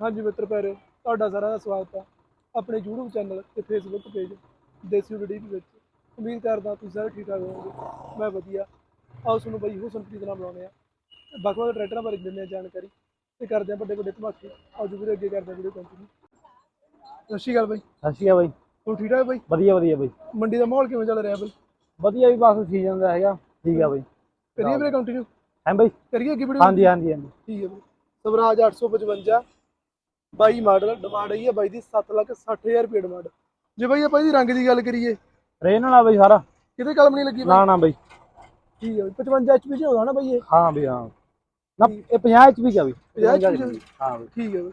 ਹਾਂਜੀ ਮਿੱਤਰ ਪਿਆਰੇ ਤੁਹਾਡਾ ਸਾਰਿਆਂ ਦਾ ਸਵਾਗਤ ਹੈ ਆਪਣੇ YouTube ਚੈਨਲ ਤੇ Facebook ਪੇਜ ਦੇਸੀ ਵੀਡੀਓ ਦੇ ਵਿੱਚ। ਉਮੀਦ ਕਰਦਾ ਤੁਸੀਂ ਸਾਰੇ ਠੀਕ ਠਾਕ ਹੋਵੋਗੇ ਮੈਂ ਵਧੀਆ। ਆਓ ਤੁਹਾਨੂੰ ਬਾਈ ਹੁਸਨਪ੍ਰੀਤ ਨਾਲ ਬੁਲਾਉਂਦੇ ਆ ਵੱਖ ਵੱਖ ਟਰੈਕਟਰਾਂ ਬਾਰੇ ਦਿੰਦੇ ਆ ਜਾਣਕਾਰੀ ਤੇ ਕਰਦੇ ਆ ਵੱਡੇ ਵੱਡੇ ਧਮਾਕੇ। ਆਓ ਜੀ ਵੀਰੇ ਅੱਗੇ ਕਰਦੇ ਆ ਵੀਡੀਓ ਕੰਟੀਨਿਊ ਸਤਿ ਸ਼੍ਰੀ ਅਕਾਲ ਬਾਈ। ਸਤਿ ਸ਼੍ਰੀ ਅਕਾਲ ਬਾਈ। ਹੋ ਠੀਕ ਠਾਕ ਬਾਈ? ਵਧੀਆ ਵਧੀਆ ਬਾਈ। ਮੰਡੀ ਦਾ ਮਾਹੌਲ ਕਿਵੇਂ ਚੱਲ ਰਿਹਾ ਬਾਈ? ਵਧੀਆ ਵੀ ਬਸ ਸੀਜ਼ਨ ਦਾ ਹੈਗਾ ਠੀਕ ਆ ਬਾਈ। ਕਰੀਏ ਵੀਰੇ ਕੰਟੀਨਿਊ ਹੈ ਬਾਈ? ਕਰੀਏ ਅੱਗੇ ਵੀਡੀਓ ਹਾਂਜੀ ਹਾਂਜੀ ਹਾਂਜੀ। ਠੀਕ ਹੈ ਬਾਈ ਸਵਰਾਜ 855 22 ਮਾਡਲ ਡਿਮਾਂਡ ਆਈ ਹੈ ਬਾਈ ਦੀ 7 ਲੱਖ 60000 ਰੁਪਏ ਡਿਮਾਂਡ ਜੇ ਬਾਈ ਆਪਾਂ ਇਹਦੀ ਰੰਗ ਦੀ ਗੱਲ ਕਰੀਏ ਰੇਨ ਵਾਲਾ ਬਾਈ ਸਾਰਾ। ਕਿਤੇ ਕਲਮ ਨਹੀਂ ਲੱਗੀ ਬਾਈ? ਨਾ ਨਾ ਬਾਈ। ਠੀਕ ਹੈ ਬਾਈ 55 HP ਚ ਹੋਣਾ ਨਾ ਬਾਈ ਇਹ? ਹਾਂ ਬਈ ਹਾਂ। ਨਾ ਇਹ 50 ਐਚਪੀ ਚ ਆ ਬਈ। 50 HP ਚ? ਹਾਂ ਬਈ। ਠੀਕ ਹੈ ਬਾਈ।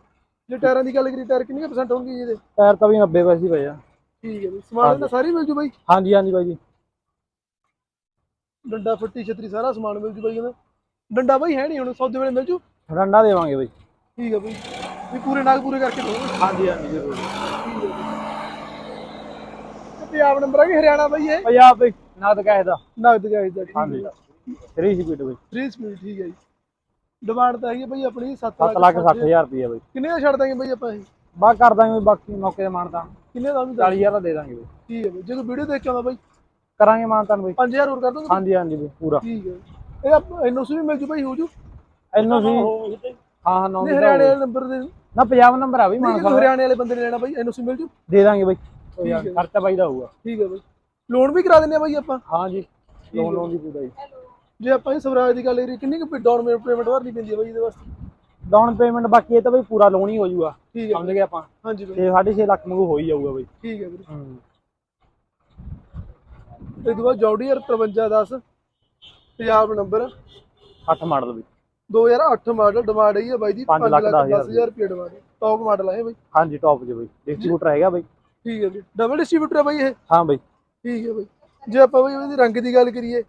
ਜੇ ਟਾਇਰਾਂ ਦੀ ਗੱਲ ਕਰੀ ਟਾਇਰ ਕਿੰਨੇ ਪਰਸੈਂਟ ਹੋਣਗੇ ਇਹਦੇ? ਟਾਇਰ ਤਾਂ ਵੀ 90 ਪੈਸੇ ਪਏ ਆ। ਠੀਕ ਹੈ ਬਾਈ। ਸਮਾਨ ਦਾ ਸਾਰੀ ਮਿਲ ਜੂ ਬਾਈ? ਹਾਂਜੀ ਹਾਂਜੀ ਬਾਈ ਜੀ। ਡੰਡਾ ਫੱਟੀ ਛਤਰੀ ਸਾਰਾ ਸਮਾਨ ਮਿਲ ਜੂ ਬਾਈ ਕਹਿੰਦਾ ਡੰਡਾ ਬਾਈ ਹੈ ਨਹੀਂ ਹੁਣ ਸੌਦੇ ਵੇਲੇ ਮਿਲ ਜੂ? ਰੰਡਾ ਦੇਵਾਂਗੇ ਬਾਈ। ਠੀਕ ਹੈ ਬਾਈ। ਵੀ ਪੂਰੇ ਨਾਗ ਪੂਰੇ ਕਰਕੇ ਦੋ। ਹਾਂਜੀ ਹਾਂਜੀ ਜ਼ਰੂਰ। ਤੇ ਪੰਜਾਬ ਨੰਬਰ ਆ ਕਿ ਹਰਿਆਣਾ ਬਾਈ ਇਹ? ਪੰਜਾਬ ਬਈ ਨਾ ਤਾਂ ਕਹੇ ਦਾ। ਨਗਦ ਦਾ ਠੀਕ ਹਾਂਜੀ। ਹੈ 3 ਸਪੀਡ ਬਈ। 3 ਸਪੀਡ ਠੀਕ ਹੈ ਜੀ। ਡਿਮਾਂਡ ਤਾਂ ਹੈਗੀ ਹੈ ਬਾਈ ਆਪਣੀ 7 7 ਲੱਖ 60000 ਰੁਪਏ ਬਾਈ। ਕਿੰਨੇ ਦਾ ਛੱਡ ਦਾਂਗੇ ਬਾਈ ਆਪਾਂ ਇਹ? ਬਾ ਕਰ ਦਾਂਗੇ ਬਈ ਬਾਕੀ ਮੌਕੇ ਤੇ ਮਾਨਤਾ ਕਿੰਨੇ ਦਾ ਵੀ ਦੱਸ? 40000 ਦਾ ਦੇ ਦਾਂਗੇ ਬਈ। ਠੀਕ ਹੈ ਬਾਈ ਜਦੋਂ ਵੀਡੀਓ ਦੇਖ ਕੇ ਆਉਂਦਾ ਬਾਈ। ਕਰਾਂਗੇ ਮਾਨਤਾ ਬਈ। 5000 ਹੋਰ ਕਰ ਦੋਗੇ ਹਾਂਜੀ ਹਾਂਜੀ ਬਈ ਪੂਰਾ। ਠੀਕ ਹੈ ਇਹ ਐਨਓਸੀ ਵੀ ਮਿਲ ਜੂ ਬਾਈ ਹੋ ਜੂ? ਐਨਓ ਸੀ। ਹਾਂ ਹਾਂ ਨੌ ਹਰਿਆਣੇ ਨੰਬਰ ਦੇ ਨਾ ਪੰਜਾਬ ਨੰਬਰ ਆ ਬਈ ਮਾਨਸਾ ਕਿ ਹਰਿਆਣੇ ਵਾਲੇ ਬੰਦੇ ਨੇ ਲੈਣਾ ਬਾਈ ਐਨਓਸੀ ਮਿਲ ਜੂ? ਦੇ ਦਾਂਗੇ ਬਈ। ਕੋਈ ਹੈ। ਖਰਚਾ ਬਾਈ ਦਾ ਹੋਊਗਾ। ਠੀਕ ਹੈ ਬਾਈ। ਲੋਨ ਵੀ ਕਰਾ ਦਿੰਦੇ ਆ ਬਾਈ ਆਪਾਂ? ਹਾਂ ਜੀ ਲੋਨ ਲੋਨ ਦੀ ਪੂਰਾ ਜੀ ਜੇ ਆਪਾਂ ਇਹ ਸਵਰਾਜ ਦੀ ਗੱਲ ਕਰੀਏ ਕਿੰਨੀ ਕੁ ਡਾਊਨ ਪੇਮੈਂਟ ਭਰਨੀ ਪੈਂਦੀ ਹੈ ਬਾਈ ਇਹਦੇ ਵਾਸਤੇ? ਡਾਊਨ ਪੇਮੈਂਟ ਬਾਕੀ ਇਹ ਤਾਂ ਬਈ ਪੂਰਾ ਲੋਨ ਹੀ ਹੋ ਜਾਊਗਾ ਠੀਕ ਹੈ। ਸਮਝ ਗਏ ਆਪਾਂ? ਹਾਂਜੀ ਬਾਈ। 6 6.5 ਲੱਖ ਮੰਗੂ ਹੋ ਹੀ ਜਾਊਗਾ ਬਈ। ਠੀਕ ਹੈ ਵੀਰੇ ਹੂੰ। ਇਹ ਤੋਂ ਬਾਅਦ ਜੌਡੀਅਰ 5310 ਪੰਜਾਬ ਨੰਬਰ 8 ਮਾਡਲ ਬਈ। 2008 ਮਾਡਲ ਡਿਮਾਂਡ ਹੈ ਬਾਈ ਦੀ ਪੰਜ 5 ਲੱਖ ਲੱਖ ਦਸ ਹਜ਼ਾਰ 10000 ਰੁਪਏ ਡਿਮਾਂਡ ਟੌਪ ਮਾਡਲ ਹੈ ਬਾਈ। ਹਾਂਜੀ ਟੌਪ 'ਚ ਬਈ। ਡਿਸਟ੍ਰੀਬਿਊਟਰ ਹੈਗਾ ਬਈ। ਠੀਕ ਹੈ ਜੀ। ਡਬਲ ਡਿਸਟ੍ਰੀਬਿਊਟਰ ਹੈ ਬਾਈ ਇਹ। ਹਾਂ ਬਈ। ਠੀਕ ਹੈ ਬਾਈ। ਜੇ ਆਪਾਂ ਬਾਈ ਇਹਦੀ ਰੰਗ ਦੀ ਗੱਲ ਕਰੀਏ।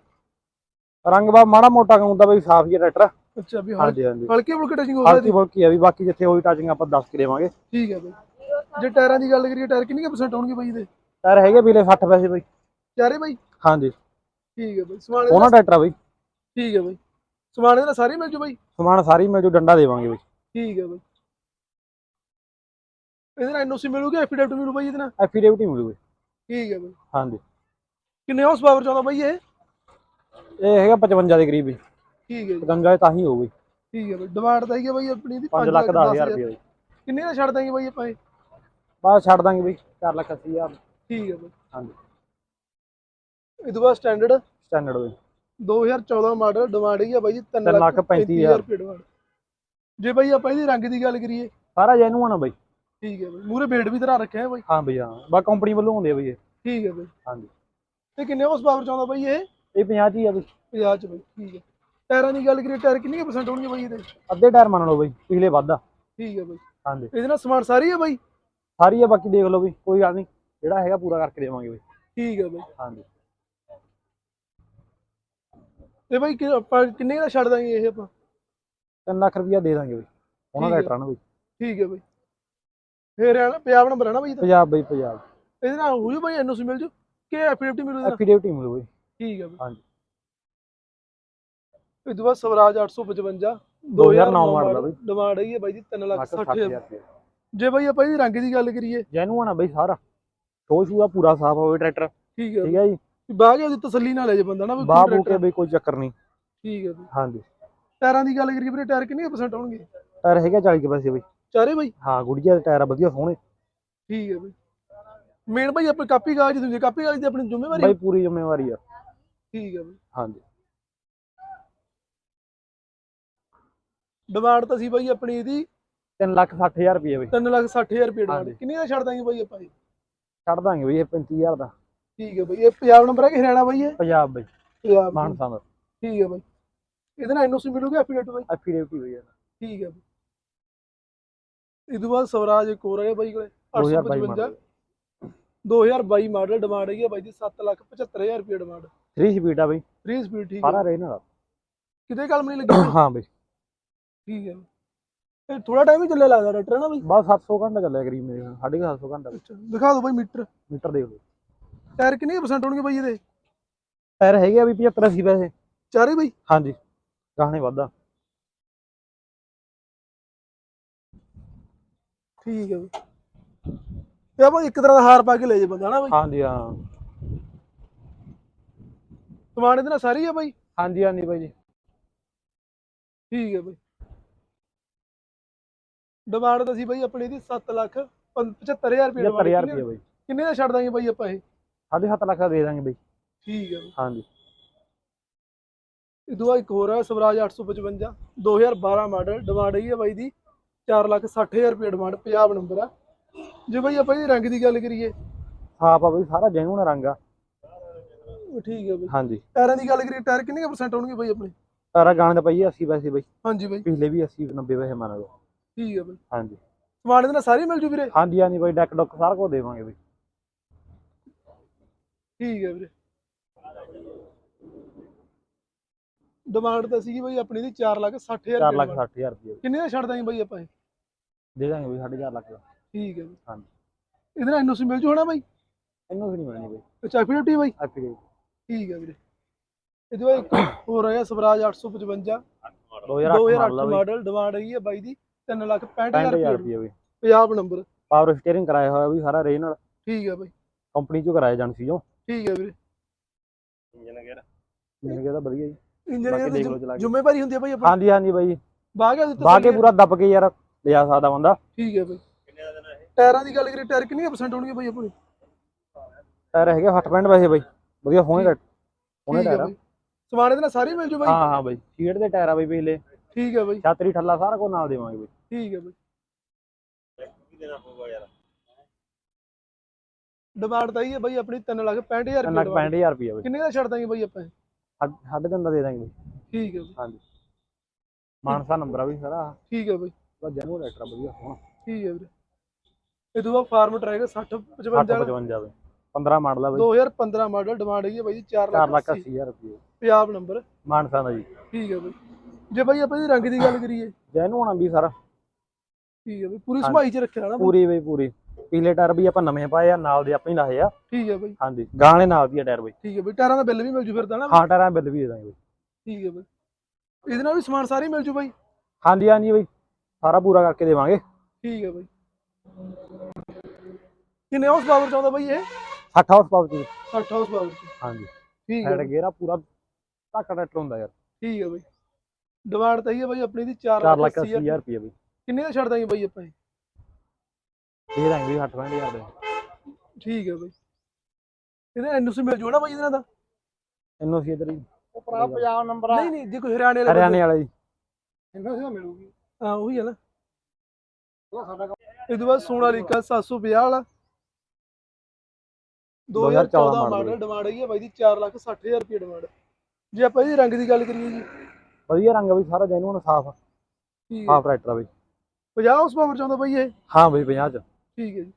ਰੰਗ ਬਾ ਮਾੜਾ ਮੋਟਾ ਕਹੂੰਦਾ ਬਈ ਸਾਫ਼ ਹੀ ਟਰੈਕਟਰ ਅੱਛਾ ਵੀ ਹਾਂਜੀ ਹਾਂਜੀ। ਹਲਕੀ ਫੁਲਕੀ ਟਚਿੰਗ ਹੋ ਹਲਕੀ ਫੁਲਕੀ ਆ ਵੀ ਬਾਕੀ ਜਿੱਥੇ ਹੋਈ ਟਾਚਿੰਗ ਆਪਾਂ ਦੱਸ ਕੇ ਦੇਵਾਂਗੇ। ਠੀਕ ਹੈ ਬਾਈ। ਜੇ ਟਾਇਰਾਂ ਦੀ ਗੱਲ ਕਰੀਏ ਟਾਇਰ ਕਿੰਨੇ ਪਰਸੈਂਟ ਹੋਣਗੇ ਬਾਈ ਇਹਦੇ? ਟਾਇਰ ਹੈਗੇ ਵੀਲੇ 60 ਪੈਸੇ ਬਈ। ਚਾਰੇ ਬਾਈ? ਹਾਂਜੀ। ਠੀਕ ਹੈ ਬਾਈ। ਇਹਦਾ ਉਹਨਾਂ ਟਰੈਕਟਰ ਆ ਬਈ। ਠੀਕ ਹੈ ਬਾਈ। ਸਮਾਨ ਇਹਦਾ ਸਾਰੇ ਮਿਲ ਜੂ ਬਾਈ? ਸਮਾਨ ਸਾਰੀ ਮਿਲ ਜੂ ਡੰਡਾ ਦੇਵਾਂਗੇ ਬਈ। ਠੀਕ ਹੈ ਬਾਈ। ਇਹਦੇ ਨਾਲ ਐਨਓਸੀ ਮਿਲੂਗੀ ਐਫੀਡੇਵਿਟ ਮਿਲੂ ਬਾਈ ਇਹਦੇ ਨਾਲ? ਐਫੀਡੇਵਿਟ ਹੀ ਮਿਲੂ ਬਈ ਠੀਕ ਹੈ ਬਾਈ। ਹਾਂਜੀ। ਕਿੰਨੇ ਹਾਊਸ ਪਾਵਰ ਚਾਹੁੰਦਾ ਬਾਈ ਇਹ? ਇਹ ਹੈਗਾ 55 ਦੇ ਕਰੀਬ ਬਈ ਠੀਕ ਹੈ ਜੀ। 55 ਤਾਂ ਹੀ ਹੋਊ ਬਈ ਠੀਕ ਹੈ ਬਾਈ। ਡਿਮਾਂਡ ਤਾਂ ਹੈਗੀ ਹੈ ਬਾਈ ਆਪਣੀ ਦੀ 5 ਲੱਖ 10000 ਰੁਪਏ ਬਈ। ਕਿੰਨੇ ਦਾ ਛੱਡ ਦਾਂਗੇ ਬਾਈ ਆਪਾਂ ਇਹ? ਬਸ ਛੱਡ ਦਾਂਗੇ ਬਈ 4 ਲੱਖ 80000 ਠੀਕ ਹੈ ਬਾਈ। ਹਾਂਜੀ। ਇਹ ਤੋਂ ਬਾਅਦ ਸਟੈਂਡਰਡ ਸਟੈਂਡਰਡ ਬਈ। 2014 ਮਾਡਲ ਡਿਮਾਂਡ ਹੈਗੀ ਆ ਬਾਈ ਜੀ 3 ਤਿੰਨ ਲੱਖ ਲੱਖ ਪੈਂਤੀ ਹਜ਼ਾਰ। ਰੁਪਏ ਡਿਮਾਂਡ ਜੇ ਬਾਈ ਆਪਾਂ ਇਹਦੀ ਰੰਗ ਦੀ ਗੱਲ ਕਰੀਏ। ਸਾਰਾ ਜੈਨੂਅਨ ਆ ਬਈ। ਠੀਕ ਹੈ ਬਾਈ ਮੂਰੇ ਬੇਡ ਵੀ ਧਰਾ ਰੱਖਿਆ ਹੈ ਬਾਈ। ਹਾਂ ਬਈ ਹਾਂ। ਬਾ ਕੰਪਨੀ ਵੱਲੋਂ ਹੁੰਦੇ ਆ ਬਈ ਇਹ। ਠੀਕ ਹੈ ਬਾਈ। ਹਾਂਜੀ। ਤੇ ਕਿੰਨੇ ਹਾਊਸ ਪਾਵਰ ਚਾਹੁੰਦਾ ਬਾਈ ਇਹ? ਇਹ 50 ਚ ਹੀ ਆ ਬਈ। 50 ਚ ਬਾਈ ਠੀਕ ਹੈ। ਟਾਇਰਾਂ ਦੀ ਗੱਲ ਕਰੀਏ ਟਾਇਰ ਕਿੰਨੇ ਪਰਸੈਂਟ ਹੋਣਗੇ ਬਾਈ ਇਹਦੇ? ਅੱਧੇ ਟਾਇਰ ਮੰਨ ਲਓ ਬਈ ਪਿਛਲੇ ਵਾਧਾ। ਠੀਕ ਹੈ ਬਾਈ। ਹਾਂਜੀ। ਇਹਦੇ ਨਾਲ ਸਮਾਨ ਸਾਰੀ ਹੈ ਬਾਈ? ਸਾਰੀ ਆ ਬਾਕੀ ਦੇਖ ਲਓ ਬਈ ਕੋਈ ਗੱਲ ਨਹੀਂ। ਜਿਹੜਾ ਹੈਗਾ ਪੂਰਾ ਕਰਕੇ ਦੇਵਾਂਗੇ ਬਈ। ਠੀਕ ਹੈ ਬਾਈ। ਹਾਂਜੀ। ਤੇ ਬਾਈ ਕਿ- ਆਪਾਂ ਕਿੰਨੇ ਦਾ ਛੱਡ ਦਾਂਗੇ ਇਹ ਆਪਾਂ? 3 ਲੱਖ ਰੁਪਇਆ ਦੇ ਦਾਂਗੇ ਬਈ। ਉਹਨਾਂ ਦਾ ਠੀਕ ਹੈ। ਟਰਨ ਬਈ। ਠੀਕ ਹੈ ਬਾਈ। ਫੇਰ ਆ ਨਾ ਪੰਜਾਬ ਨੰਬਰ ਹੈ ਨਾ ਬਾਈ ਇਹਦਾ? ਪੰਜਾਬ ਬਈ ਪੰਜਾਬ। ਇਹਦੇ ਨਾਲ ਹੋ ਜੂ ਬਾਈ ਐਨਓਸੀ ਮਿਲ ਜੂ? ਕਿ ਐਫੀਡੇਵਿਟ ਮਿਲੂ ਇਹਦਾ ਐਫੀਡੇਵਿਟ ਹੀ ਮਿਲੂ ਬਈ। ਠੀਕ ਹੈ ਬਾਈ। ਹਾਂਜੀ। ਇਹ ਤੋਂ ਬਾਅਦ ਸਵਰਾਜ 855 2009 ਮਾਡਲ ਆ ਬਾਈ। ਡਿਮਾਂਡ ਹੈਗੀ ਹੈ ਬਾਈ ਦੀ 3 ਲੱਖ ਲੱਖ 60 60 ਹਜ਼ਾਰ। ਜੇ ਬਾਈ ਆਪਾਂ ਇਹਦੀ ਰੰਗ ਦੀ ਗੱਲ ਕਰੀਏ। ਜੈਨੂਅਨ ਆ ਬਈ ਸਾਰਾ। ਸ਼ੋ ਸ਼ੂ ਦਾ ਪੂਰਾ ਸਾਫ਼ ਹੋਵੇ ਟਰੈਕਟਰ। ਠੀਕ ਹੈ। ਠੀਕ ਹੈ ਜੀ। ਬਾਅਦ ਉਹਦੀ ਤਸੱਲੀ ਨਾਲ ਲੈ ਜੇ ਬੰਦਾ ਨਾ ਵੀ ਬਾਹ ਕੋਈ ਬੂ ਕੇ ਟਰੈਕਟਰ ਬਈ ਕੋਈ ਚੱਕਰ ਨਹੀਂ। ਠੀਕ ਹੈ ਬਾਈ ਹਾਂਜੀ। ਟਾਇਰਾਂ ਦੀ ਗੱਲ ਕਰੀਏ ਵੀਰੇ ਟਾਇਰ ਕਿੰਨੇ ਪਰਸੈਂਟ ਹੋਣਗੇ ਟਾਇਰ ਹੈਗਾ 40 ਕੇ ਪੈਸੇ ਬਈ। ਚਾਰੇ ਬਾਈ? ਹਾਂ ਗੁੜੀਆ ਦੇ ਟਾਇਰ ਵਧੀਆ ਸੋਹਣੇ। ਠੀਕ ਹੈ ਬਾਈ। ਮੇਨ ਬਾਈ ਆਪਣੀ ਕਾਪੀ ਕਾਗਜ਼ ਦੂਜੇ ਕਾਪੀ ਕਾਗਜ਼ ਦੀ ਆਪਣੀ ਜ਼ਿੰਮੇਵਾਰੀ ਬਾਈ ਪੂਰੀ ਜ਼ਿੰਮੇਵਾਰੀ ਆ। ਠੀਕ ਹੈ ਬਾਈ। ਹਾਂਜੀ। ਡਿਮਾਂਡ ਤਾਂ ਸੀ ਬਾਈ ਆਪਣੀ ਇਹਦੀ 3 ਲੱਖ 60 ਹਜ਼ਾਰ ਰੁਪਏ ਬਈ। 3 ਲੱਖ 60 ਹਜ਼ਾਰ ਰੁਪਏ ਡਿਮਾਂਡ। ਕਿੰਨੇ ਦਾ ਛੱਡ ਦਾਂਗੇ ਬਾਈ ਆਪਾਂ ਇਹ? ਛੱਡ ਦਾਂਗੇ ਬਈ ਇਹ 35000 ਦਾ। ਠੀਕ ਹੈ ਬਾਈ ਇਹ ਪੰਜਾਬ ਨੰਬਰ ਹੈ ਕਿ ਹਰਿਆਣਾ ਬਾਈ ਇਹ? ਪੰਜਾਬ ਬਈ ਪੰਜਾਬ ਮਾਨਸਾ ਦਾ ਠੀਕ ਹੈ ਬਾਈ। ਇਹਦੇ ਨਾਲ ਐਨਓਸੀ ਮਿਲੂਗੀ ਐਫੀਡੇਵਿਟ ਬਾਈ? ਐਫੀਡੇਵਿਟ ਹੀ ਬਈ ਇਹਦਾ। ਠੀਕ ਹੈ ਬਾਈ। ਇਹ ਤੋਂ ਬਾਅਦ ਸਵਰਾਜ ਇੱਕ ਹੋਰ ਹੈ ਬਾਈ ਕੋਲੇ 2022 855 ਮਾਡਲ 2022 ਮਾਡਲ ਡਿਮਾਂਡ ਹੈਗੀ ਆ ਬਾਈ ਦੀ 7 ਲੱਖ 75000 ਰੁਪਏ ਡਿਮਾਂਡ 3 ਸਪੀਡ ਆ ਬਈ। 3 ਸਪੀਡ ਠੀਕ ਹੈ ਸਾਰਾ ਰਹਿਣ ਵਾਲਾ ਕਿਤੇ ਕਲਮ ਨਹੀਂ ਲੱਗੀ ਹਾਂ ਬਈ। ਠੀਕ ਹੈ ਇਹ ਥੋੜਾ ਟਾਈਮ ਹੀ ਚੱਲਿਆ ਲੱਗਦਾ ਡਾਕਟਰ ਨਾ ਬਾਈ? ਬਸ 700 ਘੰਟਾ ਚੱਲਿਆ ਕਰੀਬ ਮੇਰੇ ਨਾਲ 750 ਘੰਟਾ। ਅੱਛਾ ਦਿਖਾ ਦਿਓ ਬਾਈ ਮੀਟਰ। ਮੀਟਰ ਦੇਖ ਲਓ। ਟਾਇਰ ਕਿੰਨੇ ਪਰਸੈਂਟ ਹੋਣਗੇ ਬਾਈ ਇਹਦੇ? ਟਾਇਰ ਹੈਗੇ ਆ ਵੀ 75 80 ਪੈਸੇ। ਚਾਰੇ ਬਾਈ? ਹਾਂਜੀ ਗਾਣੇ ਵਾਧਾ ਠੀਕ ਹੈ ਬਈ। ਇਹ ਆਪਾਂ ਇੱਕ ਤਰ੍ਹਾਂ ਦਾ ਹਾਰ ਪਾ ਕੇ ਲੈ ਜੇ ਬੰਦਾ ਨਾ ਬਈ? ਹਾਂਜੀ ਹਾਂ। ਸਮਾਨ ਇਹਦੇ ਨਾਲ ਸਾਰੀ ਆ ਬਈ? ਹਾਂਜੀ ਹਾਂਜੀ ਬਾਈ ਜੀ। ਠੀਕ ਹੈ ਬਈ। ਡਿਮਾਂਡ ਤਾਂ ਸੀ ਬਈ ਆਪਣੀ ਦੀ 7 ਲੱਖ 75000 ਰੁਪਏ 75000 ਰੁਪਏ ਬਾਈ। ਕਿੰਨੇ ਦਾ ਛੱਡ ਦਾਂਗੇ ਬਈ ਆਪਾਂ ਇਹ? ਸਾਢੇ ਸੱਤ ਲੱਖ ਦਾ ਦੇ ਦਾਂਗੇ ਬਾਈ। ਠੀਕ ਹੈ ਬਈ। ਹਾਂਜੀ। ਇਹ ਦੂਆ ਇੱਕ ਹੋਰ ਹੈ ਸਵਰਾਜ 855 2012 ਮਾਡਲ ਡਿਮਾਂਡ ਹੈਗੀ ਹੈ ਬਾਈ ਦੀ 4 ਲੱਖ 60000 ਰੁਪਏ ਡਿਮਾਂਡ ਪੰਜਾਬ ਨੰਬਰ ਆ। ਜੇ ਬਾਈ ਆਪਾਂ ਇਹ ਰੰਗ ਦੀ ਗੱਲ ਕਰੀਏ। ਸਾਫ਼ ਆ ਬਾਈ ਸਾਰਾ ਜੈਨੂਨ ਰੰਗ ਆ। ਉਹ ਠੀਕ ਹੈ ਬਈ। ਹਾਂਜੀ। ਟਾਇਰਾਂ ਦੀ ਗੱਲ ਕਰੀਏ ਟਾਇਰ ਕਿੰਨੇ ਪਰਸੈਂਟ ਹੋਣਗੇ ਬਾਈ ਆਪਣੇ? ਸਾਰਾ ਗਾਣੇ ਦਾ ਪਈ 80 ਪੈਸੇ ਬਾਈ। ਹਾਂਜੀ ਬਾਈ। ਪਿਛਲੇ ਵੀ 80 90 ਪੈਸੇ ਮੰਨ ਲਓ। ਠੀਕ ਹੈ ਬਾਈ। ਹਾਂਜੀ। ਸਮਾਨ ਇਹਦੇ ਨਾਲ ਸਾਰੀ ਮਿਲ ਜੂ ਵੀਰੇ? ਹਾਂਜੀ ਹਾਂਜੀ ਬਾਈ ਡੈਕ ਡੁੱਕ ਸਾਰਾ ਕੁਝ ਦੇਵਾਂਗੇ ਬਾਈ। ਠੀਕ ਹੈ ਵੀਰੇ। ਡਿਮਾਂਡ ਤਾਂ ਸੀਗੀ ਬਾਈ ਆਪਣੀ ਦੀ 4 ਲੱਖ 60000 4 ਲੱਖ ਰੁਪਏ 60000 ਰੁਪਏ। ਕਿੰਨੇ ਦਾ ਛੱਡ ਦਾਂਗੇ ਬਾਈ ਆਪਾਂ ਇਹ? ਦੇ ਦਾਂਗੇ ਬਾਈ 4.5 ਲੱਖ ਦਾ। ਠੀਕ ਹੈ ਬਾਈ। ਹਾਂਜੀ। ਇਹਦੇ ਨਾਲ ਐਨਓਸੀ ਮਿਲ ਜੂ ਹਨਾ ਬਾਈ? ਵੀ ਨਹੀਂ ਮਿਲਣੀ ਬਾਈ। ਅੱਛਾ ਐਫੀਡੇਵਿਟ ਬਾਈ? ਐਫੀਡੇਵਿਟ ਠੀਕ ਹੈ ਵੀਰੇ। ਇਹਦੇ ਬਾਅਦ ਇੱਕ ਹੋਰ ਆਇਆ ਸਵਰਾਜ 855 2008 ਮਾਡਲ 2008 ਆ ਬਾਈ। ਮਾਡਲ ਡਿਮਾਂਡ ਹੈਗੀ ਹੈ ਬਾਈ ਦੀ 3 ਲੱਖ 65000 65000 ਰੁਪਏ। ਬਾਈ। ਪੰਜਾਬ ਨੰਬਰ ਪਾਵਰ ਸਟੀਅਰਿੰਗ ਕਰਾਇਆ ਹੋਇਆ ਵੀ ਸਾਰਾ ਰੇ ਨਾਲ। ਠੀਕ ਹੈ ਬਾਈ। ਕੰਪਨੀ ਚੋਂ ਕਰਾਇਆ ਏਜੰਸੀ ਚੋਂ ਠੀਕ ਹੈ ਵੀਰੇ। ਮੈਨੂੰ ਕਹਿੰਦਾ ਵਧੀਆ ਜੀ। ਇੰਜਨ ਬਾਕੀ ਦੇਖ ਲਓ ਚਲਾ ਕੇ। ਜ਼ਿੰਮੇਵਾਰੀ ਹੁੰਦੀ ਹੈ ਬਾਈ ਆਪਣੀ? ਹਾਂਜੀ ਹਾਂਜੀ ਬਾਈ। ਬਾਹ ਕੇ ਦਿੱਤਾ ਬਾਹ ਕੇ ਪੂਰਾ ਦੱਬ ਕੇ ਯਾਰ ਲਿਜਾ ਸਕਦਾ ਬੰਦਾ। ਠੀਕ ਹੈ ਬਾਈ। ਟਾਇਰਾਂ ਦੀ ਗੱਲ ਕਰੀਏ ਟਾਇਰ ਕਿੰਨੇ ਪਰਸੈਂਟ ਹੋਣਗੇ ਬਾਈ ਆਪਣੇ? ਟਾਇਰ ਹੈਗੇ 60 ਪੈਂਟ ਪੈਸੇ ਬਾਈ। ਵਧੀਆ ਸੋਹਣੇ ਟਾਇਰ। ਸੋਹਣੇ ਠੀਕ ਹੈ ਟਾਇਰ। ਆ ਸਮਾਨ ਇਹਦੇ ਨਾਲ ਸਾਰੇ ਮਿਲ ਜੂ ਬਾਈ? ਹਾਂ ਹਾਂ ਬਾਈ। ਸੀਟ ਦੇ ਟਾਇਰ ਆ ਬਾਈ ਪਿਛਲੇ। ਠੀਕ ਹੈ ਬਾਈ। ਛਾਤਰੀ ਠੱਲਾ ਸਾਰਾ ਕੁਝ ਨਾਲ ਦੇਵਾਂਗੇ ਬਾਈ। ਠੀਕ ਹੈ ਬਾਈ। ਡਿਮਾਂਡ ਤਾਂ ਹੀ ਹੈ ਬਾਈ ਆਪਣੀ 3 ਲੱਖ 65000 ਤਿੰਨ ਲੱਖ ਰੁਪਏ 65000 ਰੁਪਏ ਬਾਈ। ਕਿੰਨੇ ਦਾ ਛੱਡ ਦਾਂਗੇ ਬਾਈ ਆਪਾਂ ਇਹ? ਤਿੰਨ ਦਾ ਦੇ ਦਾਂਗੇ ਬਾਈ। ਠੀਕ ਹੈ ਬਾਈ। ਹਾਂਜੀ। ਮਾਨਸਾ ਨੰਬਰ ਆ ਵੀ ਸਾਰਾ। ਠੀਕ ਹੈ ਬਾਈ। ਬਸ ਜੈਨੂਅਲ ਲੈਟਰ ਵਧੀਆ ਸੋਹਣਾ ਠੀਕ ਹੈ ਵੀਰੇ। ਇਹ ਤੋਂ ਬਾਅਦ ਫਾਰਮ ਟਰੈਕ 60 55 ਵਾਲਾ 855 ਬਾਈ। 15 ਮਾਡਲ ਆ ਬਾਈ। 2015 ਮਾਡਲ ਡਿਮਾਂਡ ਹੈਗੀ ਹੈ ਬਾਈ 4 4 ਲੱਖ ਲੱਖ 80 80000 ਰੁਪਏ ਪੰਜਾਬ ਨੰਬਰ। ਮਾਨਸਾ ਦਾ ਜੀ। ਠੀਕ ਹੈ ਬਾਈ। ਜੇ ਬਾਈ ਆਪਾਂ ਇਹਦੀ ਰੰਗ ਦੀ ਗੱਲ ਕਰੀਏ। ਜੈਨੂਅਲ ਆ ਵੀ ਸਾਰਾ। ਠੀਕ ਹੈ ਬਾਈ। ਪੂਰੀ। ਸਮਾਈ ਚ ਰੱਖਿਆ ਨਾ ਬਾਈ। ਪੂਰੀ ਬਈ ਪੂਰੀ। ਪਿਛਲੇ ਟਾਇਰ ਵੀ ਆਪਾਂ ਨਵੇਂ ਪਾਏ ਆ ਨਾਲ ਦੇ ਆਪਾਂ ਹੀ ਲਾਏ ਆ। ਠੀਕ ਹੈ ਬਾਈ। ਹਾਂਜੀ ਗਾਣੇ ਨਾਲ ਦੀ ਆ ਟਾਇਰ ਬਈ। ਠੀਕ ਹੈ ਬਾਈ ਟਾਇਰਾਂ ਦਾ ਬਿੱਲ ਵੀ ਮਿਲ ਜੂ ਫਿਰ ਤਾਂ ਨਾ ਹਾਂ ਟਾਇਰਾਂ ਦਾ ਬਿੱਲ ਵੀ ਦੇ ਦਾਂਗੇ ਬਈ। ਠੀਕ ਹੈ ਬਾਈ। ਇਹਦੇ ਨਾਲ ਵੀ ਸਮਾਨ ਸਾਰੇ ਮਿਲ ਜੂ ਬਾਈ। ਹਾਂਜੀ ਹਾਂਜੀ ਬਈ ਸਾਰਾ ਪੂਰਾ ਕਰਕੇ ਦੇਵਾਂਗੇ। ਠੀਕ ਹੈ ਬਾਈ। ਕਿੰਨੇ ਹਾਊਸ ਪਾਵਰ ਚਾਹੁੰਦਾ ਬਾਈ ਇਹ? 60 ਹਾਰਸ ਪਾਵਰ ਦੀ 60 ਹਾਊਸ ਪਾਵਰ ਚ। ਹਾਂਜੀ। ਠੀਕ ਹੈ ਬਾਈ, ਆ ਪੂਰਾ ਧੱਕ ਟਰੈਕਟਰ ਹੁੰਦਾ ਯਾਰ। ਠੀਕ ਹੈ ਬਾਈ। ਡਿਮਾਂਡ ਤਾਂ ਹੀ ਹੈ ਬਾਈ ਆਪਣੀ ਦੀ 4 4 ਲੱਖ ਲੱਖ 80 80000 ਰੁਪਏ ਬਈ। ਕਿੰਨੇ ਦਾ ਛੱਡ ਦਾਂਗੇ ਬਾਈ ਆਪਾਂ ਇਹ? ਦੇ ਦਾਂਗੇ ਵੀ 60 ਹਜ਼ਾਰ ਦੇ। ਠੀਕ ਹੈ ਬਾਈ। ਇਹਦੇ ਐਨਓਸੀ ਮਿਲ ਜੂ ਨਾ ਬਾਈ ਇਹਨਾਂ ਦਾ ਇਹਨੂੰ ਅਸੀਂ ਇਧਰ ਹੀ। ਉਹ ਭਰਾ ਪੰਜਾਬ ਨੰਬਰ ਨਹੀਂ ਨਹੀਂ ਜੇ ਕੋਈ ਹਰਿਆਣੇ ਵਾਲਾ ਹਰਿਆਣੇ ਵਾਲਾ ਜੀ। ਇਹਨਾਂ ਸੀ ਮਿਲੂਗੀ। ਹਾਂ ਉਹੀ ਹੈ ਨਾ। ਉਹ ਸਾਡਾ ਕੰਮ ਇਹ ਤੋਂ ਬਾਅਦ ਸੋਨਾਲੀਕਾ 750 ਵਾਲਾ। 2014 2014 ਮਾਡਲ। ਡਿਮਾਂਡ ਹੈਗੀ ਹੈ ਬਾਈ ਦੀ 4 ਲੱਖ 60000 ਰੁਪਏ ਡਿਮਾਂਡ। ਜੇ ਆਪਾਂ ਇਹਦੀ ਰੰਗ ਦੀ ਗੱਲ ਕਰੀਏ ਜੀ। ਵਧੀਆ ਰੰਗ ਆ ਬਈ ਸਾਰਾ ਜੈਨੂਅਲ ਸਾਫ਼ ਠੀਕ ਹੈ। ਸਾਫ਼ ਟਰੈਕਟਰ ਆ ਬਈ। 50 ਹਾਊਸ ਪਾਵਰ ਚਾਹੁੰਦਾ ਬਾਈ ਇਹ? ਹਾਂ ਬਈ 50 ਚ। ਠੀਕ ਹੈ ਜੀ।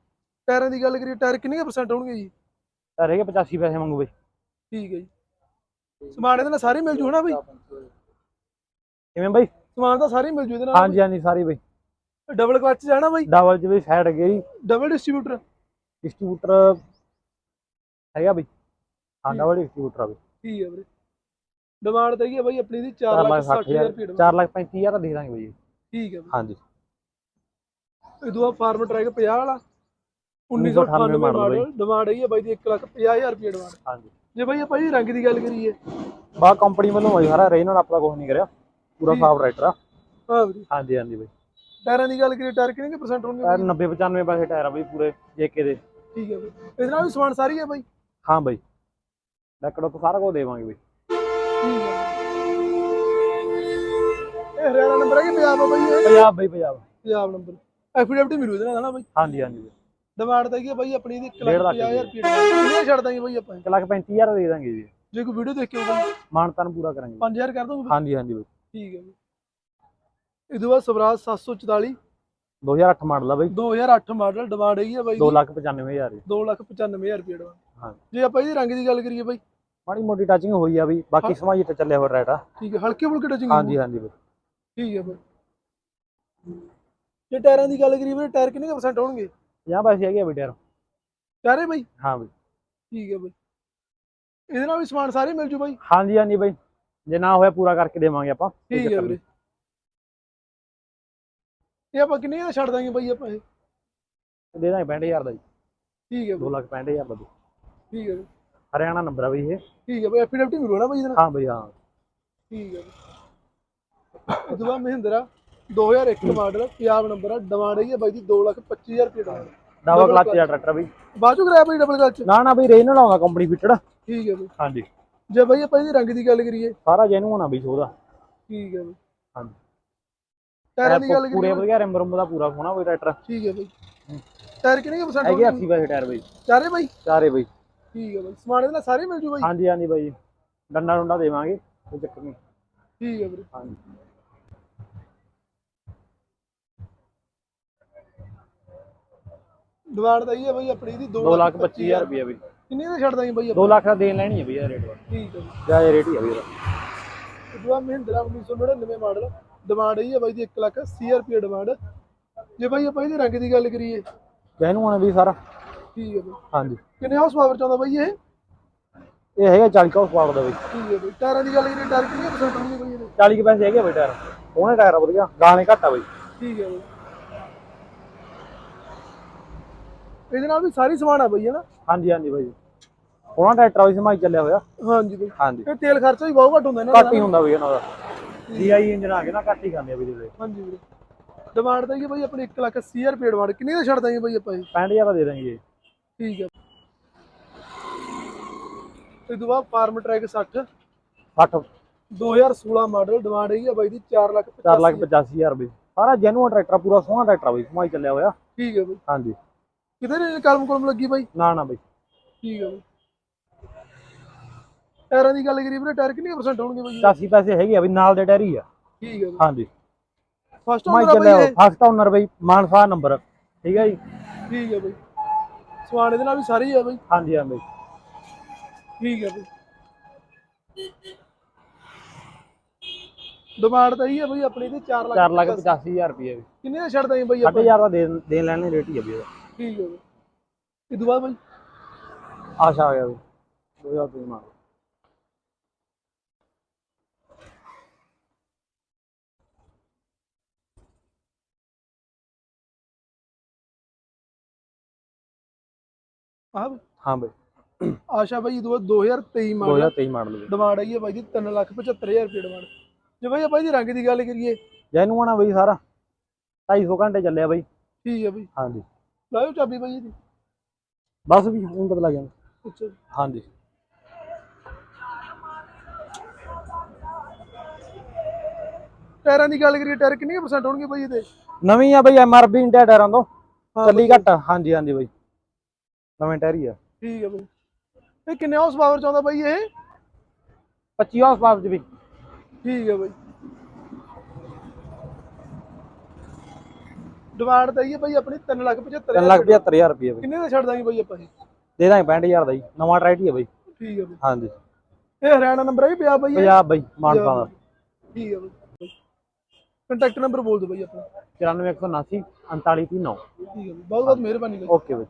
ਟਾਇਰਾਂ ਦੀ ਗੱਲ ਕਰੀਏ ਟਾਇਰ ਕਿੰਨੇ ਪਰਸੈਂਟ ਹੋਣਗੇ ਜੀ? ਟਾਇਰ ਹੈਗੇ 85 ਪੈਸੇ ਮੰਗੂ ਬਈ। ਠੀਕ ਹੈ ਜੀ। ਸਮਾਨ ਇਹਦੇ ਨਾਲ ਸਾਰੇ ਮਿਲ ਜੂ ਹਨਾ ਬਾਈ? ਕਿਵੇਂ ਬਈ? ਸਮਾਨ ਤਾਂ ਸਾਰੇ ਮਿਲ ਜੂ ਇਹਦੇ ਨਾਲ ਹਾਂਜੀ ਹਾਂਜੀ ਸਾਰੀ ਬਈ। ਡਬਲ ਕਲਚ ਜਾਣਾ ਬਾਈ? ਡਬਲ ਚ ਵੀ ਸਾਈਡ ਗੇਰੀ ਡਬਲ ਡਿਸਟ੍ਰੀਬਿਊਟਰ ਡਿਸਟ੍ਰੀਬਿਊਟਰ ਹੈਗਾ ਬਈ। ਹਾਂ। ਡਬਲ ਡਿਸਟ੍ਰੀਬਿਊਟਰ ਆ ਬਈ। ਠੀਕ ਹੈ ਵੀਰੇ। ਡਿਮਾਂਡ ਤਾਂ ਹੈਗੀ ਹੈ ਬਾਈ ਆਪਣੀ ਦੀ 4 4 ਲੱਖ ਲੱਖ 60000 60000 ਰੁਪਏ demand। 4 ਲੱਖ 35000 ਦਾ ਦੇ ਦਾਂਗੇ ਬਈ। ਠੀਕ ਹੈ ਹਾਂਜੀ। ਇਹ ਦੂਆ ਫਾਰਮ ਟਰੈਕ 50 ਵਾਲਾ। 1998 1998 ਮਾਡਲ ਡਿਮਾਂਡ ਹੈ ਬਾਈ ਦੀ 1 ਲੱਖ 50000 ਰੁਪਏ ਡਿਮਾਂਡ ਹਾਂਜੀ। ਜੇ ਬਾਈ ਆਪਾਂ ਇਹ ਰੰਗ ਦੀ ਗੱਲ ਕਰੀਏ। ਬਾ ਕੰਪਨੀ ਵੱਲੋਂ ਹੋਈ ਸਾਰਾ ਰੇ ਨਾਲ ਆਪਣਾ ਕੁਝ ਨਹੀਂ ਕਰਿਆ। ਪੂਰਾ। ਸਾਫ਼ ਰਾਈਟਰ ਆ। ਹਾਂਜੀ ਹਾਂਜੀ ਬਈ। ਟਾਇਰਾਂ ਦੀ ਗੱਲ ਕਰੀਏ ਟਾਇਰ ਕਿੰਨੇ ਕੁ ਪਰਸੈਂਟ ਹੋਣਗੇ ਟਾਇਰ ਬਾਈ? 90 95 ਪੈਸੇ ਟਾਇਰ ਆ ਬਈ ਪੂਰੇ ਜੇਕੇ ਦੇ। ਠੀਕ ਹੈ ਬਾਈ। ਇਹਦੇ ਨਾਲ ਵੀ ਸਮਾਨ ਸਾਰੀ ਹੈ ਬਾਈ? ਹਾਂ ਬਈ। ਲੱਕੜੋਂ ਤੋਂ ਸਾਰਾ ਕੁਝ ਦੇਵਾਂਗੇ ਬਈ। ਇਹ ਹਰਿਆਣਾ ਨੰਬਰ ਹੈ ਕਿ ਪੰਜਾਬ ਆ ਬਾਈ ਪੰਜਾਬ ਬਈ ਪੰਜਾਬ। ਪੰਜਾਬ ਨੰਬਰ। ਐਫੀਡੇਵਿਟ ਮਿਲੂ ਇਹਦੇ ਨਾਲ ਹਨਾ ਬਾਈ? ਹਾਂਜੀ ਹਾਂਜੀ। ਡਿਮਾਂਡ ਤਾਂ ਹੈਗੀ ਬਾਈ ਆਪਣੀ ਦੀ 1 ਡੇਢ ਲੱਖ ਲੱਖ 50000 ਰੁਪਏ। ਕਿੰਨੇ ਛੱਡ ਦਾਂਗੇ ਬਾਈ ਆਪਾਂ। 1 ਲੱਖ 35000 ਦੇ ਦਾਂਗੇ ਜੀ। ਜੇ ਕੋਈ ਵੀਡੀਓ ਦੇਖ ਕੇ ਬਾਈ ਮਾਨਤਾਨ ਪੂਰਾ ਕਰਾਂਗੇ। 5000 ਕਰ ਦੋਗੇ? ਹਾਂਜੀ ਹਾਂਜੀ ਬਈ। ਠੀਕ ਹੈ ਬਾਈ। ਇਹ ਤੋਂ ਬਾਅਦ ਸਵਰਾਜ 744 2008 ਮਾਡਲ ਆ ਬਈ। 2008 ਮਾਡਲ ਡਿਮਾਂਡ ਹੈਗੀ ਹੈ ਬਾਈ 2 ਲੱਖ 95000 ਦੀ ਦੋ ਲੱਖ 95000 ਰੁਪਏ ਡਿਮਾਂਡ ਹਾਂ। ਜੇ ਆਪਾਂ ਇਹਦੀ ਰੰਗ ਦੀ ਗੱਲ ਕਰੀਏ ਬਾਈ। ਮਾੜੀ ਮੋਟੀ ਟੱਚਿੰਗ ਹੋਈ ਆ ਬਈ। ਬਾਕੀ ਸਮਾਂ ਤੇ ਚੱਲਿਆ ਹੋਇਆ ਰਾਈਟ ਆ। ਠੀਕ ਹੈ ਹਲਕੇ ਫੁਲਕੇ ਟਚਿੰਗ ਹਾਂਜੀ ਹਾਂਜੀ ਬਈ। ਠੀਕ ਹੈ ਬਾਈ। ਜੇ ਟਾਇਰਾਂ ਦੀ ਗੱਲ ਕਰੀਏ ਬਾਈ ਟਾਇਰ ਕਿੰਨੇ ਪਰਸੈਂਟ ਹੋਣਗੇ? 50 ਪੈਸੇ ਹੈਗੇ ਆ ਬਈ ਟਾਇਰ। ਚਾਰੇ ਬਾਈ? ਹਾਂ ਬਈ। ਠੀਕ ਹੈ ਬਾਈ। ਇਹਦੇ ਨਾਲ ਵੀ ਸਮਾਨ ਸਾਰੇ ਮਿਲ ਜੂ ਬਾਈ? ਹਾਂਜੀ ਹਾਂਜੀ ਬਈ। ਜੇ ਨਾ ਹੋਇਆ ਪੂਰਾ ਕਰਕੇ ਦੇਵਾਂਗੇ ਆਪਾਂ ਕੋਈ ਠੀਕ ਹੈ ਚੱਕਰ ਵੀਰੇ। ਇਹ ਆਪਾਂ ਕਿੰਨੇ ਦਾ ਛੱਡ ਦਾਂਗੇ ਬਾਈ ਆਪਾਂ ਇਹ? ਦੇ ਦਾਂਗੇ 65000 ਦਾ ਜੀ। ਠੀਕ ਹੈ 2 ਬਈ ਲੱਖ 65000 ਦਾ ਜੀ ਠੀਕ ਹੈ ਬਈ। ਹਰਿਆਣਾ ਨੰਬਰ ਆ ਬਈ ਇਹ। ਠੀਕ ਹੈ ਬਈ ਐਫੀਡੈਵਿਟ ਮਿਲੂ ਨਾ ਬਈ ਇਹਦੇ ਨਾਲ? ਹਾਂ ਬਈ ਹਾਂ। ਠੀਕ ਹੈ ਬਈ। ਤੋਂ ਬਾਅਦ ਮਹਿੰਦਰਾ। 2001 ਮਾਡਲ ਪੰਜਾਬ ਨੰਬਰ ਆ ਡਿਮਾਂਡ ਹੈਗੀ ਹੈ ਬਾਈ ਦੀ 225000 ਰੁਪਏ ਡਿਮਾਂਡ ਡਬਲ ਕਲਚ ਦਾ ਟਰੈਕਟਰ ਬਈ। ਚੋਂ ਕਰਾਇਆ ਬਈ ਡਬਲ ਕਲਚ ਨਾ ਨਾ ਬਈ ਰੇਨ ਨਾਲ ਆਉਂਦਾ ਕੰਪਨੀ ਫਿੱਟਡ ਠੀਕ ਹੈ ਬਈ। ਹਾਂਜੀ। ਜੇ ਬਾਈ ਆਪਾਂ ਇਹਦੀ ਰੰਗ ਦੀ ਗੱਲ ਕਰੀਏ। ਸਾਰਾ ਜੈਨੂਨ ਆ ਬਈ ਉਹਦਾ ਠੀਕ ਹੈ ਬਈ। ਹਾਂਜੀ। ਟਾਇਰਾਂ ਦੀ ਗੱਲ ਪੂਰੇ ਕਰੀਏ। ਵਧੀਆ ਰਿਮ ਰੁਮ ਦਾ ਪੂਰਾ ਸੋਹਣਾ ਬਈ ਟਰੈਕਟਰ ਠੀਕ ਹੈ ਬਈ। ਟਾਇਰ ਕਿੰਨੇ ਪਰਸੈਂਟ ਹੈਗੇ 80 ਪੈਸੇ ਟਾਇਰ ਬਈ। ਚਾਰੇ ਬਾਈ? ਚਾਰੇ ਬਈ। ਠੀਕ ਹੈ ਬਾਈ। ਸਮਾਨ ਇਹਦੇ ਨਾਲ ਸਾਰੇ ਮਿਲ ਜੂ ਬਾਈ? ਹਾਂਜੀ ਹਾਂਜੀ ਬਾਈ। ਡੰਡਾ ਡੁੰਡਾ ਦੇਵਾਂਗੇ ਕੋਈ ਚੱਕਰ ਨਹੀਂ। ਠੀਕ ਹੈ ਵੀਰੇ ਹਾਂਜੀ। ਡਿਮਾਂਡ ਦਾ ਹੀ ਹੈ ਬਾਈ ਆਪਣੀ ਦੀ 2 2 ਲੱਖ 25000 ਰੁਪਏ ਬਈ ਕਿੰਨੇ ਦਾ ਛੱਡ ਦਾਂਗੇ ਬਾਈ 2 ਲੱਖ ਦਾ ਦੇਣ ਲੈਣੀ ਹੈ ਬਈ ਇਹ ਰੇਟ ਠੀਕ ਹੈ ਬਈ ਜਾਇਜ਼ ਰੇਟ ਹੀ ਆ ਬਈ ਇਹਦਾ। ਦੁਆ ਮਹਿੰਦਰਾ 1999 ਮਾਡਲ ਡਿਮਾਂਡ ਹੀ ਹੈ ਬਾਈ ਦੀ 1 ਲੱਖ 80000 ਰੁਪਏ ਡਿਮਾਂਡ ਜੇ ਬਾਈ ਆਪਾਂ ਇਹਦੇ ਰੰਗ ਦੀ ਗੱਲ ਕਰੀਏ। ਜੈਨੂਨ ਆ ਬਈ ਸਾਰਾ। ਠੀਕ ਹੈ ਬਾਈ। ਹਾਂਜੀ। ਕਿੰਨੇ ਹਾਊਸ ਪਾਵਰ ਚਾਹੁੰਦਾ ਬਾਈ ਇਹ? ਇਹ ਹੈਗਾ 40 ਕਾ ਪਾਵਰ ਦਾ ਬਈ। ਠੀਕ ਹੈ ਬਾਈ। ਟਾਇਰਾਂ ਦੀ ਗੱਲ ਕਰੀਏ ਟਾਇਰ ਕਿੰਨੇ ਪਰਸੈਂਟ ਹੋਣਗੇ ਬਾਈ ਇਹਦੇ? 40 ਕੇ ਪੈਸੇ ਹੈਗੇ ਬਈ ਟਾਇਰ। ਸੋਹਣੇ ਟਾਇਰ ਵਧੀਆ। ਗਾਣੇ ਘੱਟ ਆ ਬਈ। ਠੀਕ ਹੈ ਬਾਈ। ਇਹਦੇ ਨਾਲ ਵੀ ਸਾਰੀ ਸਮਾਨ ਆ ਬਾਈ ਹੈ ਨਾ? ਹਾਂਜੀ ਹਾਂਜੀ ਬਾਈ ਸੋਹਣਾ ਟਰੈਕਟਰ ਆ ਬਈ ਸਮਾਈ ਚੱਲਿਆ ਹੋਇਆ। ਹਾਂਜੀ ਬਾਈ। ਹਾਂਜੀ। ਇਹ ਤੇਲ ਖਰਚਾ ਵੀ ਬਹੁਤ ਘੱਟ ਹੁੰਦਾ ਇਹਨਾਂ ਘੱਟ ਹੀ ਹੁੰਦਾ ਬਈ ਇਹਨਾਂ ਦਾ। DI ਇੰਜਨ ਆ ਗਿਆ ਨਾ ਘੱਟ ਹੀ ਖਾਂਦੇ ਆ ਬਈ ਦੇ ਹਾਂਜੀ ਵੀਰੇ ਡਿਮਾਂਡ ਤਾਂ ਇਹ ਬਾਈ ਆਪਣੀ 1 ਲੱਖ 80000 ਰੁਪਏ ਡਿਮਾਂਡ ਕਿੰਨੇ ਦਾ ਛੱਡ ਦਾਂਗੇ ਬਾਈ ਆਪਾਂ ਇਹ? 65000 ਦਾ ਦੇ ਦਾਂਗੇ। ਜੀ ਠੀਕ ਹੈ ਤੇ ਦੁਆ ਫਾਰਮ ਟਰੈਕ 60 60 2016 ਮਾਡਲ ਡਿਮਾਂਡ ਹੈਗੀ ਆ ਬਾਈ ਦੀ 4 ਲੱਖ 4 ਲੱਖ 85000 ਰੁਪਏ ਸਾਰਾ ਜੈਨੂਨ ਟਰੈਕਟਰ ਪੂਰਾ ਸੋਹਣਾ ਟਰੈਕਟਰ ਆ ਬਈ ਸਮਾਈ ਚੱਲਿਆ ਹੋਇਆ। ਠੀਕ ਹੈ ਬਾਈ। ਹਾਂਜੀ। ਨੇ ਕਲਮ ਕਲਮ ਲੱਗੀ ਬਾਈ? ਨਾ ਨਾ ਬਈ। ਠੀਕ ਹੈ ਬਾਈ। ਟਾਇਰਾਂ ਦੀ ਗੱਲ ਕਰੀਏ ਵੀਰੇ ਟਾਇਰ ਕਿੰਨੇ ਪਰਸੈਂਟ ਹੋਣਗੇ ਬਾਈ? 80 ਪੈਸੇ ਹੈਗੇ ਆ ਬਈ ਨਾਲ ਦੇ ਟਾਇਰ ਹੀ ਆ। ਠੀਕ ਹੈ ਬਾਈ। ਹਾਂਜੀ। ਫਸਟ ਚੱਲਿਆ ਬਾਈ ਫਸਟ ਓਨਰ ਬਈ ਮਾਨਸਾ ਨੰਬਰ ਠੀਕ ਹੈ ਜੀ? ਠੀਕ ਹੈ ਬਾਈ। ਸਵਾਨ ਇਹਦੇ ਨਾਲ ਵੀ ਸਾਰੇ ਆ ਬਾਈ। ਹਾਂਜੀ ਹਾਂ ਬਈ। ਠੀਕ ਹੈ ਬਾਈ। ਡਿਮਾਂਡ ਤਾਂ ਹੀ ਹੈ ਬਾਈ ਆਪਣੀ ਦੀ 4 ਲੱਖ 4 ਲੱਖ 85000 ਰੁਪਏ ਵੀ ਕਿੰਨੇ ਦਾ ਛੱਡ ਦਾਂਗੇ ਬਾਈ ਆਪਾਂ? 8000 ਦਾ ਦੇਣ ਲੈਣੇ ਰੇਟ ਹੀ ਆ ਬਈ ਇਹਦਾ। ਠੀਕ ਹੈ ਇਹ ਤੋਂ ਬਾਅਦ ਬਾਈ? ਆਸ਼ਾ ਆ ਗਿਆ ਬਈ। 2000 ਰੁਪਏ ਮਾਰ ਆਹ ਬਾਈ। ਹਾਂ ਬਈ। ਆਸ਼ਾ ਬਾਈ ਇਹ ਤੋਂ ਬਾਅਦ 2023 ਮਾਡਲ 2023 ਮਾਡਲ ਬਈ। ਡਿਮਾਂਡ ਆਈ ਹੈ ਬਾਈ ਦੀ 3 ਲੱਖ 75000 ਰੁਪਏ ਡਿਮਾਂਡ। ਜੇ ਬਾਈ ਆਪਾਂ ਇਹਦੀ ਰੰਗ ਦੀ ਗੱਲ ਕਰੀਏ। ਜੈਨੂਨ ਆ ਬਈ ਸਾਰਾ। 250 ਘੰਟੇ ਚੱਲਿਆ ਬਈ। ਠੀਕ ਹੈ ਬਾਈ। ਹਾਂਜੀ। ਲਾਇਓ ਚਾਬੀ ਬਾਈ ਇਹਦੀ। ਬਸ ਵੀ ਹੁਣ ਪਤਾ ਲੱਗ ਅੱਛਾ ਹਾਂਜੀ। ਟਾਇਰਾਂ ਦੀ ਗੱਲ ਕਰੀਏ ਟਾਇਰ ਕਿੰਨੇ ਪਰਸੈਂਟ ਹੋਣਗੇ ਬਾਈ ਇਹਦੇ? ਨਵੀਂ ਆ ਬਈ ਐਮਆਰਪੀ ਇੰਟਾ ਟਾਇਰਾਂ ਤੋਂ ਚੱਲੀ ਘੱਟ ਆ। ਹਾਂਜੀ ਹਾਂਜੀ ਬਈ। ਨਵੇਂ ਟਾਇਰ ਹੀ ਆ। ਠੀਕ ਹੈ ਬਾਈ ਇਹ ਕਿੰਨੇ ਹਾਊਸ ਪਾਵਰ ਚਾਹੁੰਦਾ ਬਾਈ ਇਹ? 25 ਹਾਊਸ ਪਾਵਰ ਚ ਵੀ। ਠੀਕ ਹੈ ਬਾਈ ਡਿਮਾਂਡ ਤਾਂ ਇਹ ਹੈ ਬਾਈ ਆਪਣੀ 3 ਲੱਖ 75 3 ਲੱਖ 75000 ਰੁਪਏ ਬਈ। ਕਿੰਨੇ ਦਾ ਛੱਡ ਦਾਂਗੇ ਬਾਈ ਆਪਾਂ ਇਹ? ਦੇ ਦਾਂਗੇ 65000 ਦਾ ਜੀ। ਨਵਾਂ ਟਰੈਕਟ ਹੀ ਬਈ। ਠੀਕ ਹੈ ਬਾਈ। ਹਾਂਜੀ। ਇਹ ਹਰਿਆਣਾ ਨੰਬਰ ਹੈ ਵੀ ਪਿਆ ਬਾਈ? ਪੰਜਾਬ ਬਈ ਮਾਨਸਾ ਦਾ। ਠੀਕ ਹੈ ਬਾਈ। ਕੰਟੈਕਟ ਨੰਬਰ ਬੋਲ ਦਿਓ ਬਾਈ ਆਪਣਾ। 94179 399 ਠੀਕ ਹੈ ਬਹੁਤ ਬਹੁਤ ਮਿਹਰਬਾਨੀ ਬਾਈ। ਓਕੇ ਬਈ।